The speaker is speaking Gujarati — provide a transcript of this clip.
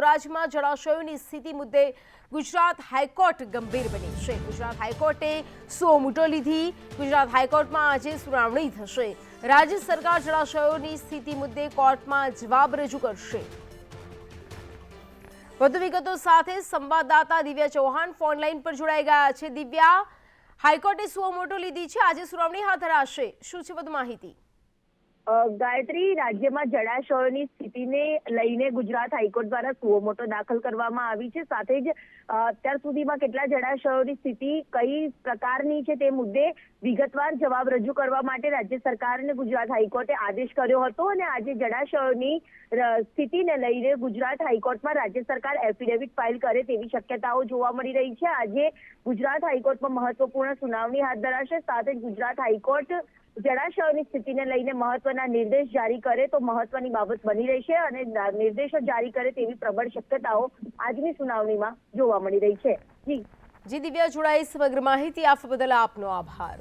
રાજ્યમાં જળાશયોની સ્થિતિ મુદ્દે ગુજરાત હાઈકોર્ટ ગંભીર બની છે. ગુજરાત હાઈકોર્ટે સો મુટો લીધી. ગુજરાત હાઈકોર્ટમાં આજે સુનાવણી થશે. રાજ્ય સરકાર જળાશયોની સ્થિતિ મુદ્દે કોર્ટમાં જવાબ રજૂ કરશે. વધુ વિગતો સાથે સંવાદદાતા દિવ્યા ચૌહાણ ફોન લાઈન પર જોડાઈ ગયા છે. દિવ્યા, હાઈકોર્ટે સુઓ મોટો લીધી છે. આજે સુનાવણી હાથ ધરાશે. શું છે વધુ માહિતી? ગાયત્રી રાજ્યમાં જળાશયોની સ્થિતિને લઈને ગુજરાત હાઈકોર્ટ દ્વારા સુઓ દાખલ કરવામાં આવી છે. સાથે જ અત્યાર સુધીમાં કેટલા જળાશયોની સ્થિતિ કઈ પ્રકારની છે તે મુદ્દે વિગતવાર જવાબ રજૂ કરવા માટે રાજ્ય સરકારને ગુજરાત હાઈકોર્ટે આદેશ કર્યો હતો અને આજે જળાશયોની સ્થિતિને લઈને ગુજરાત હાઈકોર્ટમાં રાજ્ય સરકાર એફિડેવિટ ફાઇલ કરે તેવી શક્યતાઓ જોવા મળી રહી છે. આજે ગુજરાત હાઈકોર્ટમાં મહત્વપૂર્ણ સુનાવણી હાથ ધરાશે. સાથે ગુજરાત હાઈકોર્ટ જળાશયોની સ્થિતિને લઈને મહત્વના નિર્દેશ જારી કરે તો મહત્વની બાબત બની રહેશે અને નિર્દેશો જારી કરે તેવી પ્રબળ શક્યતાઓ આજની સુનાવણીમાં જોવા મળી રહી છે. જી. જી દિવ્યા જોડાઈ, સમગ્ર માહિતી આપવા બદલ આપનો આભાર.